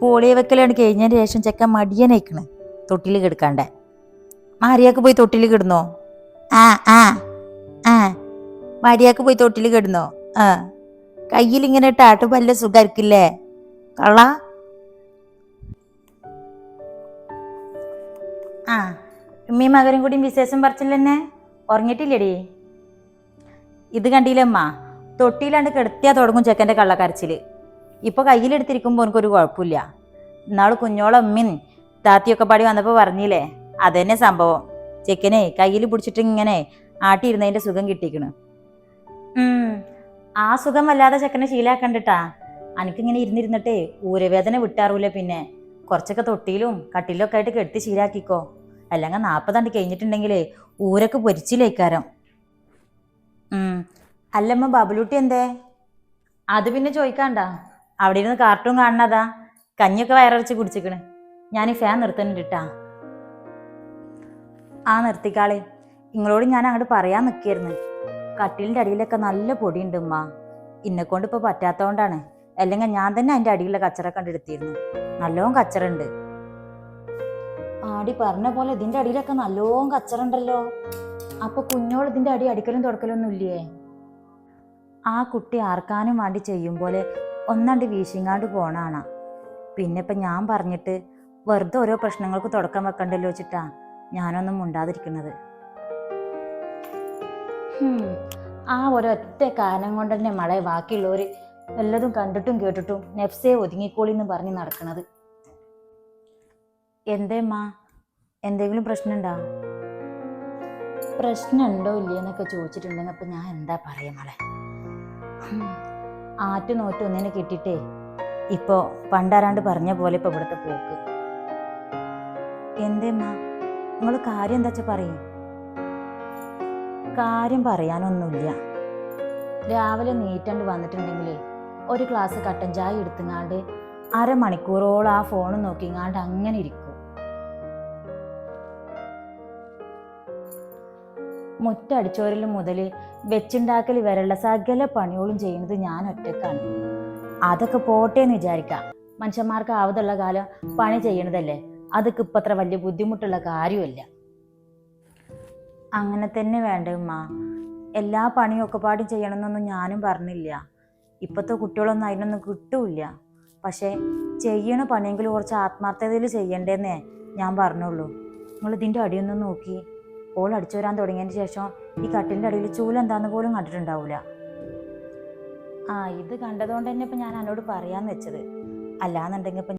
പോളിയ വെക്കലാണ്. കഴിഞ്ഞതിന് ശേഷം ചെക്കൻ മടിയനയക്കണ് തൊട്ടിൽ കിടക്കാണ്ട്. മാരിയാക്ക് പോയി തൊട്ടിൽ കിടന്നോ? ആ ആ ആ. മാരിയാക്ക് പോയി തൊട്ടിൽ കിടന്നോ? ആ. കയ്യിൽ ഇങ്ങനെ ടാട്ട് വല്ല സുഖമായിരിക്കില്ലേ കള്ള. ആ ഉമ്മയും മകരും കൂടിയും വിശേഷം പറിച്ചില്ലെന്നെ ഉറങ്ങിയിട്ടില്ലേടി? ഇത് കണ്ടില്ലമ്മ തൊട്ടിയിലാണ്ട് കിടത്തിയാ തുടങ്ങും ചെക്കന്റെ കള്ളക്കരച്ചിൽ. ഇപ്പൊ കയ്യിലെടുത്തിരിക്കുമ്പോൾ എനിക്കൊരു കുഴപ്പമില്ല. ഇന്നാൾ കുഞ്ഞോളമ്മീൻ താത്തിയൊക്കെ പാടി വന്നപ്പോൾ പറഞ്ഞില്ലേ അതന്നെ സംഭവം. ചെക്കനെ കയ്യിൽ പിടിച്ചിട്ട് ഇങ്ങനെ ആട്ടിയിരുന്നതിന്റെ സുഖം കിട്ടിക്കണ്. ആ സുഖം വല്ലാതെ ചെക്കനെ ശീലാക്കണ്ടിട്ടാ. എനിക്കിങ്ങനെ ഇരുന്നിരുന്നിട്ടേ ഊരവേദന വിട്ടാറൂല പിന്നെ. കുറച്ചൊക്കെ തൊട്ടിയിലും കട്ടിലൊക്കെ ആയിട്ട് കെട്ടി ശീലാക്കിക്കോ. അല്ലെങ്കിൽ നാൽപ്പതാണ്ട് കഴിഞ്ഞിട്ടുണ്ടെങ്കിലേ ഊരൊക്കെ പൊരിച്ചില്ലേക്കാരം ഉം. അല്ലമ്മ ബബുലൂട്ടി എന്തേ? അത് പിന്നെ ചോദിക്കാണ്ട അവിടെ ഇരുന്ന് കാർട്ടൂൺ കാണണതാ. കഞ്ഞിയൊക്കെ വയറിറച്ച് കുടിച്ചിക്കണ്. ഞാൻ ഈ ഫാൻ നിർത്തുന്നുണ്ടിട്ടാ ആ നിർത്തിക്കാളെ. നിങ്ങളോട് ഞാൻ അങ്ങോട്ട് പറയാൻ നിൽക്കായിരുന്നു കട്ടിലിന്റെ അടിയിലൊക്കെ നല്ല പൊടിയുണ്ട് ഉമ്മ. ഇന്നെക്കൊണ്ട് ഇപ്പോൾ പറ്റാത്തതുകൊണ്ടാണ് അല്ലെങ്കിൽ ഞാൻ തന്നെ അതിന്റെ അടിയിലെ കച്ചറ കണ്ടെടുത്തിരുന്നു നല്ലോണം കച്ചറുണ്ട്. ആടി പറഞ്ഞ പോലെ ഇതിന്റെ അടിയിലൊക്കെ നല്ലോണം കച്ചറുണ്ടല്ലോ. അപ്പൊ കുഞ്ഞോൾ ഇതിന്റെ അടി അടിക്കലും തുടക്കലൊന്നും ഇല്ലേ? ആ കുട്ടി ആർക്കാനും വേണ്ടി ചെയ്യും പോലെ ഒന്നണ്ട് വീശിങ്ങാണ്ട് പോണാണ്. പിന്നെ ഇപ്പം ഞാൻ പറഞ്ഞിട്ട് വെറുതെ ഓരോ പ്രശ്നങ്ങൾക്ക് തുടക്കം വെക്കണ്ടല്ലോ വെച്ചിട്ടാ ഞാനൊന്നും മുണ്ടാതിരിക്കുന്നത് ആ ഒരൊറ്റ കാരണം കൊണ്ട് തന്നെ മഴ ബാക്കിയുള്ളവർ എല്ലതും കണ്ടിട്ടും കേട്ടിട്ടും നെഫ്സേ ഒതുങ്ങിക്കോളി എന്ന് പറഞ്ഞ് നടക്കണത്. എന്തേമ്മാ? എന്തെങ്കിലും പ്രശ്നമുണ്ടോ പ്രശ്നമുണ്ടോ ഇല്ലയെന്നൊക്കെ ചോദിച്ചിട്ടുണ്ടെങ്കിൽ അപ്പം ഞാൻ എന്താ പറയാ മോളെ? ആറ്റു നോറ്റ് ഒന്നിനെ കിട്ടിയിട്ടേ ഇപ്പോൾ പണ്ടാരാണ്ട് പറഞ്ഞ പോലെ ഇപ്പോൾ ഇവിടുത്തെ പോക്ക്. എന്തേമ്മ നിങ്ങൾ കാര്യം എന്താ വെച്ചാൽ പറയും? കാര്യം പറയാനൊന്നുമില്ല. രാവിലെ നീറ്റണ്ട് വന്നിട്ടുണ്ടെങ്കിൽ ഒരു ഗ്ലാസ് കട്ടൻ ചായ എടുത്തുങ്ങാണ്ട് അരമണിക്കൂറോളം ആ ഫോൺ നോക്കിങ്ങാണ്ട് അങ്ങനെ ഇരിക്കും. മുറ്റടിച്ചോരൽ മുതൽ വെച്ചുണ്ടാക്കൽ വരെയുള്ള സകല പണികളും ചെയ്യുന്നത് ഞാൻ ഒറ്റക്കാണ്. അതൊക്കെ പോട്ടെ എന്ന് വിചാരിക്കാം. മനുഷ്യന്മാർക്ക് ആവതുള്ള കാലം പണി ചെയ്യണതല്ലേ? അതൊക്കെ ഇപ്പം അത്ര വലിയ ബുദ്ധിമുട്ടുള്ള കാര്യമല്ല അങ്ങനെ തന്നെ വേണ്ട ഉമ്മ. എല്ലാ പണിയും ഒക്കെ പാടും ചെയ്യണമെന്നൊന്നും ഞാനും പറഞ്ഞില്ല. ഇപ്പോഴത്തെ കുട്ടികളൊന്നും അതിനൊന്നും കിട്ടൂല പക്ഷേ ചെയ്യണ പണിയെങ്കിലും കുറച്ച് ആത്മാർത്ഥതയിൽ ചെയ്യണ്ടേന്നേ ഞാൻ പറഞ്ഞുള്ളൂ. നിങ്ങൾ ഇതിന്റെ അടിയൊന്നും നോക്കി. ഓൾ അടിച്ചു വരാൻ തുടങ്ങിയതിന് ശേഷം ഈ കട്ടിലിന്റെ അടിയിൽ ചൂലെന്താന്ന് പോലും കണ്ടിട്ടുണ്ടാവില്ല ആ ഇത് കണ്ടതുകൊണ്ട് തന്നെ ഇപ്പം ഞാൻ എന്നോട് പറയാമെന്ന് വെച്ചത്. അല്ലാന്നുണ്ടെങ്കിൽ ഇപ്പം